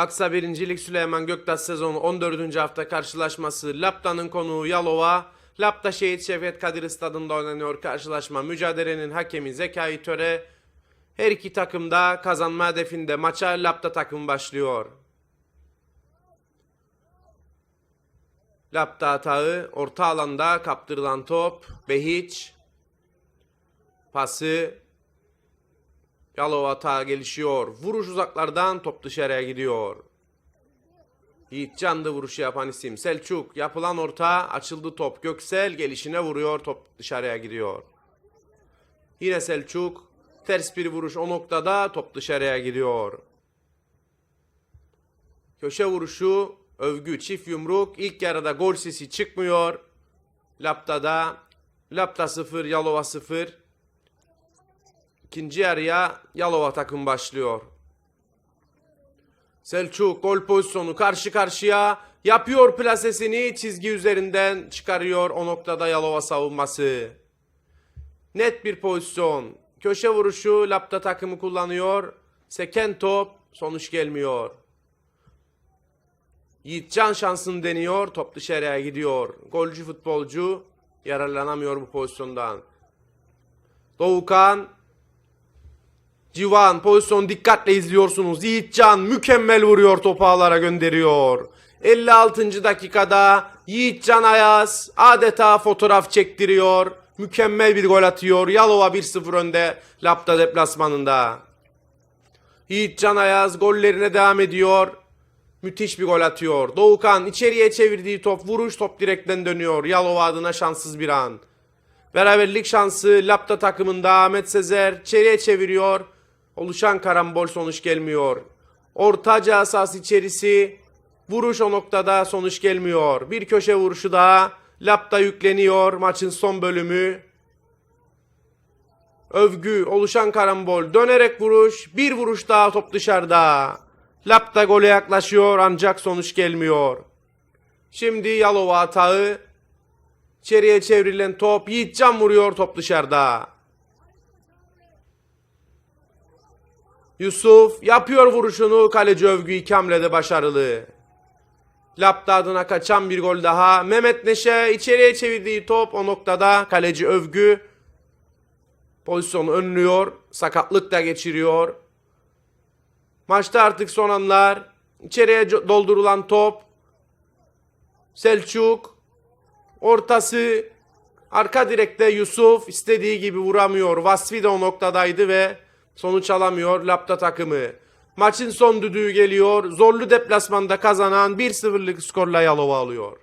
Aksa 1. Lig Süleyman Göktaş sezonu 14. hafta karşılaşması Lapta'nın konuğu Yalova. Lapta Şehit Şevket Kadir stadında oynanıyor karşılaşma. Mücadelenin hakemi Zekai Töre. Her iki takım da kazanma hedefinde maça Lapta takım başlıyor. Lapta hatağı orta alanda kaptırılan top. Behiç. Pası Yalova atağa gelişiyor. Vuruş uzaklardan top dışarıya gidiyor. Yiğitcan da vuruşu yapan isim. Selçuk yapılan orta açıldı top. Göksel gelişine vuruyor top dışarıya gidiyor. Yine Selçuk ters bir vuruş o noktada top dışarıya gidiyor. Köşe vuruşu övgü çift yumruk ilk yarıda gol sesi çıkmıyor. Lapta'da Lapta 0 Yalova 0. İkinci yarıya Yalova takım başlıyor. Selçuk gol pozisyonu karşı karşıya yapıyor plasesini çizgi üzerinden çıkarıyor o noktada Yalova savunması. Net bir pozisyon. Köşe vuruşu Lapta takımı kullanıyor. Seken top sonuç gelmiyor. Yiğitcan şansını deniyor. Top dışarıya gidiyor. Golcü futbolcu yararlanamıyor bu pozisyondan. Doğukan Civan pozisyon dikkatle izliyorsunuz. Yiğitcan mükemmel vuruyor topu ağlara gönderiyor. 56. dakikada Yiğitcan Ayaz adeta fotoğraf çektiriyor. Mükemmel bir gol atıyor. Yalova 1-0 önde Lapta deplasmanında. Yiğitcan Ayaz gollerine devam ediyor. Müthiş bir gol atıyor. Doğukan içeriye çevirdiği top vuruş top direkten dönüyor. Yalova adına şanssız bir an. Beraberlik şansı Lapta takımında Ahmet Sezer içeriye çeviriyor. Oluşan karambol sonuç gelmiyor. Ortaca asas içerisi vuruş o noktada sonuç gelmiyor. Bir köşe vuruşu daha Lapta yükleniyor maçın son bölümü. Övgü oluşan karambol dönerek vuruş bir vuruş daha top dışarıda. Lapta gole yaklaşıyor ancak sonuç gelmiyor. Şimdi Yalova atağı İçeriye çevrilen top Yiğitcan vuruyor top dışarıda. Yusuf yapıyor vuruşunu kaleci övgü iki hamlede başarılı. Lapta adına kaçan bir gol daha. Mehmet Neşe içeriye çevirdiği top o noktada kaleci övgü pozisyonu önlüyor. Sakatlık da geçiriyor. Maçta artık son anlar. İçeriye doldurulan top. Selçuk Ortası arka direkte Yusuf istediği gibi vuramıyor. Vasfi de o noktadaydı ve sonuç alamıyor Lapta takımı. Maçın son düdüğü geliyor. Zorlu deplasmanda kazanan 1-0'lık skorla Yalova alıyor.